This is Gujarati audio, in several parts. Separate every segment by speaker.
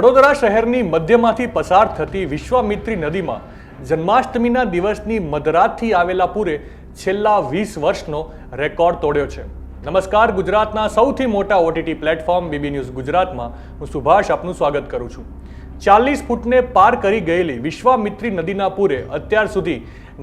Speaker 1: વડોદરા શહેરની મધ્યમાંથી પસાર થતી વિશ્વામિત્રી નદીમાં જન્માષ્ટમીના દિવસની મધરાતથી આવેલા પૂરે છેલ્લા વીસ વર્ષનો રેકોર્ડ તોડ્યો છે. નમસ્કાર, ગુજરાતના સૌથી મોટા ઓટીટી પ્લેટફોર્મ બીબી ન્યૂઝ ગુજરાતમાં હું સુભાષ આપનું સ્વાગત કરું છું. ચાલીસ ફૂટને પાર કરી ગયેલી વિશ્વામિત્રી નદીના પૂરે અત્યાર સુધી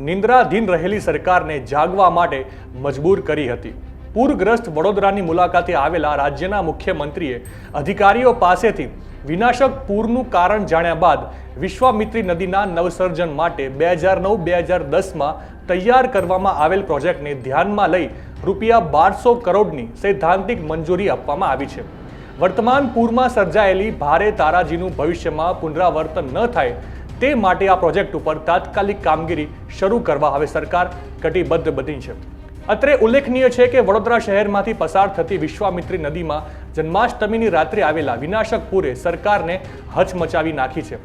Speaker 1: નિંદ્રાધીન રહેલી સરકારને જાગવા માટે મજબૂર કરી હતી. પૂરગ્રસ્ત વડોદરાની મુલાકાતે આવેલા રાજ્યના મુખ્યમંત્રીએ અધિકારીઓ પાસેથી વિનાશક પૂરનું કારણ જાણ્યા બાદ વિશ્વામિત્રી નદીના નવસર્જન માટે બે હજાર નવ, બે હજાર દસમાં તૈયાર કરવામાં આવેલ પ્રોજેક્ટને ધ્યાનમાં લઈ રૂપિયા બારસો કરોડની સૈદ્ધાંતિક મંજૂરી આપવામાં આવી છે. વર્તમાન પૂરમાં સર્જાયેલી ભારે તારાજીનું ભવિષ્યમાં પુનરાવર્તન ન થાય તે માટે આ પ્રોજેક્ટ ઉપર તાત્કાલિક કામગીરી શરૂ કરવા હવે સરકાર કટિબદ્ધ બની છે. અત્રે ઉલ્લેખનીય છે કે વડોદરા શહેરમાંથી પસાર થતી વિશ્વામિત્રી નદીમાં જન્માષ્ટમીની રાત્રે આવેલા વિનાશક પૂરે સરકારને હચમચાવી નાખી છે.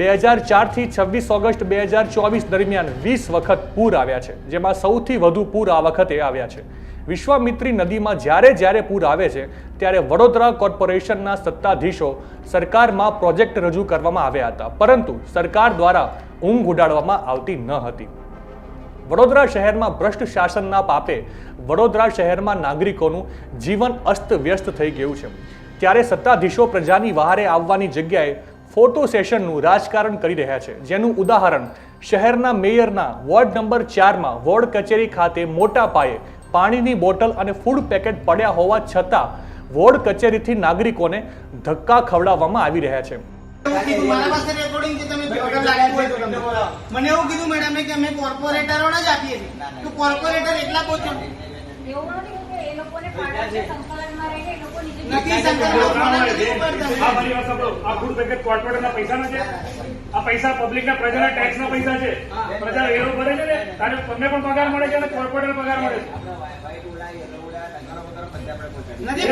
Speaker 1: બે હજાર ચારથી છવ્વીસ ઓગસ્ટ બે હજાર ચોવીસ દરમિયાન વીસ વખત પૂર આવ્યા છે, જેમાં સૌથી વધુ પૂર આ વખતે આવ્યા છે. વિશ્વામિત્રી નદીમાં જ્યારે જ્યારે પૂર આવે છે, ત્યારે વડોદરા કોર્પોરેશનના સત્તાધીશો સરકારમાં પ્રોજેક્ટ રજૂ કરવામાં આવ્યા હતા, પરંતુ સરકાર દ્વારા ઊંઘ ઉડાડવામાં આવતી ન હતી. વડોદરા શહેરમાં ભ્રષ્ટ શાસનના પાપે વડોદરા શહેરમાં નાગરિકોનું જીવન અસ્ત વ્યસ્ત થઈ ગયું છે. ત્યારે સત્તાધીશો પ્રજાની વહારે આવવાની જગ્યાએ ફોટો સેશનનું રાજકારણ કરી રહ્યા છે. જેનું ઉદાહરણ શહેરના મેયરના વોર્ડ નંબર ચારમાં વોર્ડ કચેરી ખાતે મોટા પાયે પાણીની બોટલ અને ફૂડ પેકેટ પડ્યા હોવા છતાં વોર્ડ કચેરીથી નાગરિકોને ધક્કા ખવડાવવામાં આવી રહ્યા છે.
Speaker 2: મને એવું કીધું મેડમે કે અમે કોર્પોરેટરો જ આપીએ છીએ. તો કોર્પોરેટર એટલા
Speaker 3: નથી
Speaker 4: આ પૈસા પબ્લિકના પ્રજાના ટેક્સના પૈસા છે. પ્રજા વેરો ભરે છે ને? તારે તમને પણ પગાર મળે છે અને કોર્પોરેટર પગાર મળે છે.
Speaker 2: નથી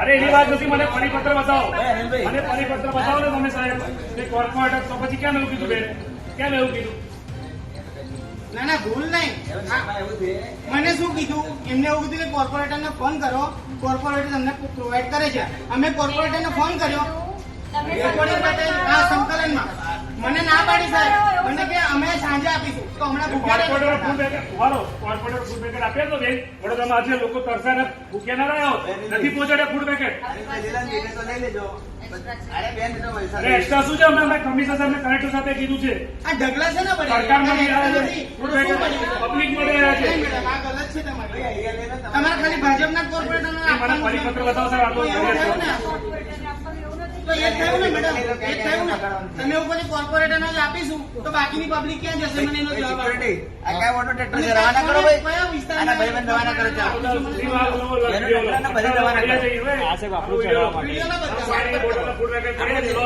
Speaker 4: અરે એની વાત નથી મને પરિપત્ર બતાવો. મને પરિપત્ર બતાવો ને તમે સાહેબ. કે કોર્પોરેટર તો પછી કેમ એવું કીધું બેન? કેમ એવું કીધું?
Speaker 2: ના ના ભૂલ નહીં. મને શું કીધું? એમને એવું કીધું કે કોર્પોરેટરને ફોન કરો. કોર્પોરેટર તમને પ્રોવાઈડ કરે છે. અમે કોર્પોરેટરને ફોન કર્યો. સંકલનમાં. મને ના પાડી સાહેબ. મને કે અમે સાંજે આપીશું. તો હમણાં ભૂખ્યા
Speaker 4: food packet corporator food packet આપ્યા તો બેન. વડોદરામાં આજે લોકો તરસ્યા ને ભૂખ્યા ના રહ્યો નથી પહોંચાડ્યા ફૂડ પેકેટ. એક્સ્ટ્રા શું છે? અમે કમિશનર કલેક્ટર સાથે કીધું છે.
Speaker 2: આ ઢગલા છે ને
Speaker 4: સરકાર? પબ્લિક મળી રહ્યા છે.
Speaker 2: નહીં મેડમ, આ ગલત છે તમારે. તમારે. ખાલી ભાજપના છે.
Speaker 4: પરિપત્ર બતાવો સાહેબ, આ તો
Speaker 2: ને એ થયું ને મેડમ. એ થયું ને. તમે એવું પછી કોર્પોરેટરને જ આપીશું તો બાકીની પબ્લિક ક્યાં જશે? મને એનો જવાબ બધા.
Speaker 4: માટે
Speaker 2: આ સાહેબ. હા શેના માટે રાખ્યા?
Speaker 3: સાહેબ, એવું ટ્રેક્ટર, બે ટ્રેક્ટર
Speaker 2: તો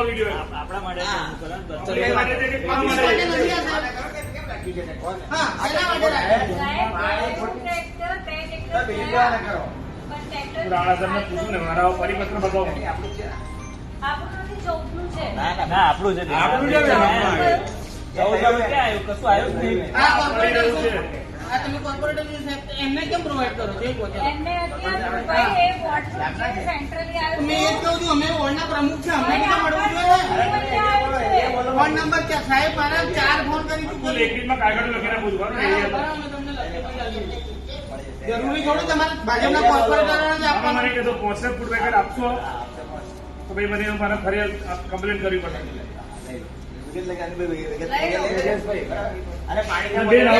Speaker 3: થયા.
Speaker 2: વીડિયો કરો.
Speaker 3: પણ ટ્રેક્ટર
Speaker 4: હું રાણા સાહેબને પૂછું ને મારા પરિપત્ર બતાવો.
Speaker 3: આપણું છે
Speaker 5: આપણું છે
Speaker 4: આપણું છે ને, આપણું.
Speaker 5: ચૌદ ક્યાં આવ્યું? કશું આવ્યું જ નહીં.
Speaker 2: આ કોર્પોરેટર છે. આ તમે કોર્પોરેટર છો સાહેબ, એમને કેમ પ્રોવાઈડ કરો? છો એ કહો
Speaker 3: એમને અત્યારે ભાઈ એ વોટ્સએપ છે સેન્ટ્રલી
Speaker 2: તો મેં એ કહું છું અમે વોર્ડના પ્રમુખ છે અમને બી મળવું જોઈએ ફોન નંબર ક્યાં સાહેબ મારા ચાર ફોન કરી ચૂક્યો.
Speaker 4: લેખિતમાં કાગળ લખીને પૂછું બરાબર?
Speaker 2: હા, બરાબર, અમે તમને જરૂરી થોડું તમારે ભાજપના કોર્પોરેટરોને જ આપવાનું.
Speaker 4: મને કીધું પોસ્ટે ફૂડ પેકેટ આપશો? તો ભાઈ મને મારે ફરી કમ્પ્લેન કરવી પડે ના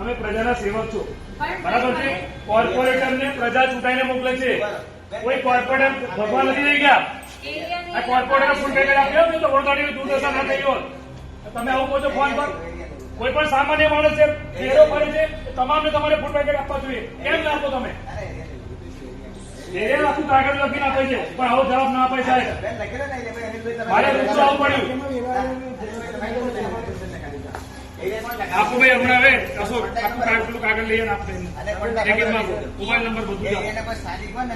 Speaker 4: અમે પ્રજાના સેવક છો. બરાબર છે? કોર્પોરેટરને પ્રજા ચૂંટાઈને મોકલે છે. કોઈ કોર્પોરેટર ભગવાન નથી થઈ ગયા. આ કોર્પોરેટર ફૂલ પેકેટ આપ્યો ને તો વડોદરાની દુર્દશા ના થઈ હોત? તમે આવું કહો છો ફોન પર? કોઈ પણ સામાન્ય માણસ છે ફેરો ફરે છે તમામને તમારે ફૂડ પેકેટ આપવા જોઈએ. કેમ ના આપો તમે? એ આખું કાગળ લખીને આપે છે પણ આવો જવાબ ના આપે સાહેબ. મારે ગુસ્સો આવવું પડ્યું. આપો ભાઈ હમણાં હવે અશોક આખું કાગળ કાગળ લઈને આપે લેખિતમાં આપો. મોબાઈલ નંબર બધું જ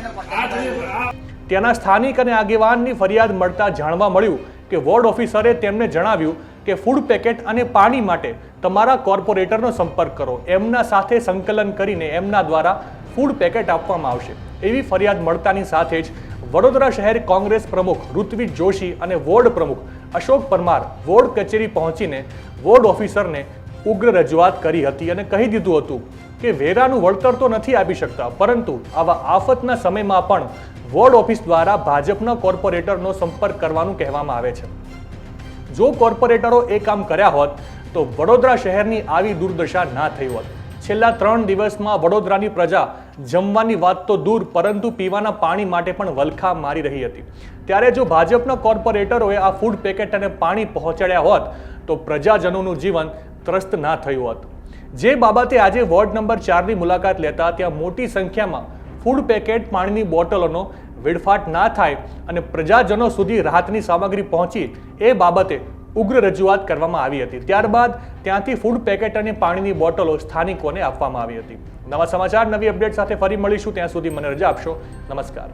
Speaker 4: આપો. આ થયું, આ
Speaker 1: ત્યાંના સ્થાનિક અને આગેવાનની ફરિયાદ મળતા જાણવા મળ્યું કે વોર્ડ ઓફિસરે તેમને જણાવ્યું કે ફૂડ પેકેટ અને પાણી માટે તમારા કોર્પોરેટરનો સંપર્ક કરો. એમના સાથે સંકલન કરીને એમના દ્વારા ફૂડ પેકેટ આપવામાં આવશે. એવી ફરિયાદ મળતાની સાથે જ વડોદરા શહેર કોંગ્રેસ પ્રમુખ ઋત્વિજ જોશી અને વોર્ડ પ્રમુખ અશોક પરમાર વોર્ડ કચેરી પહોંચીને વોર્ડ ઓફિસરને ઉગ્ર રજૂઆત કરી હતી અને કહી દીધું હતું કે વેરાનું વળતર તો નથી આપી શકતા, પરંતુ આવા આફતના સમયમાં પણ વોર્ડ ઓફિસ દ્વારા ભાજપના કોર્પોરેટરનો સંપર્ક કરવાનું કહેવામાં આવે છે. જો કોર્પોરેટરો એ કામ કર્યા હોત, તો વડોદરા શહેરની આવી દુર્દશા ના થઈ હોત. છેલ્લા ત્રણ દિવસમાં વડોદરાની પ્રજા જમવાની વાત તો દૂર, પરંતુ પીવાના પાણી માટે પણ વલખા મારી રહી હતી. ત્યારે જો ભાજપના કોર્પોરેટરોએ આ ફૂડ પેકેટ અને પાણી પહોંચાડ્યા હોત, તો પ્રજાજનોનું જીવન ત્રસ્ત ના થયું હોત. જે બાબતે આજે વોર્ડ નંબર ચારની મુલાકાત લેતા ત્યાં મોટી સંખ્યામાં ફૂડ પેકેટ પાણીની બોટલોનો વેડફાટ ના થાય અને પ્રજાજનો સુધી રાહતની સામગ્રી પહોંચી, એ બાબતે ઉગ્ર રજૂઆત કરવામાં આવી હતી. ત્યારબાદ ત્યાંથી ફૂડ પેકેટ અને પાણીની બોટલો સ્થાનિકોને આપવામાં આવી હતી. નવા સમાચાર, નવી અપડેટ સાથે ફરી મળીશું. ત્યાં સુધી મને રજા આપશો. નમસ્કાર.